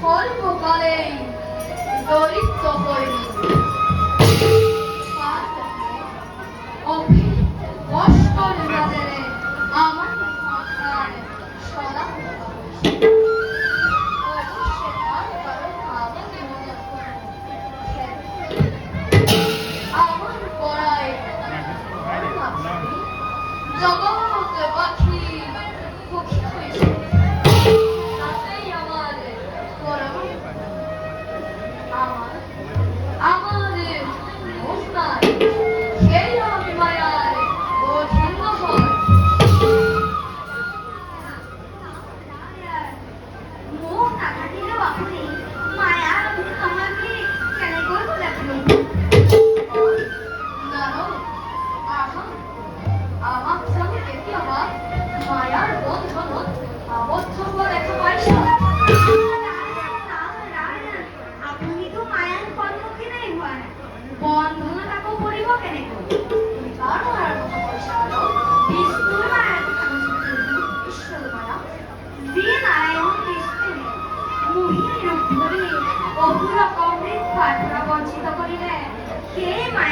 খর্মকালীন দরিদ্র কর্মী বন্ধন তাকো কৰিব কেনেকৈ? তুমি কাৰ মৰাৰ কথা কৈছা আৰু? বিষ্ণুৰ মায়াৰ কথা ঈশ্বৰ বঞ্চিত কৰিলে, সেই মায়া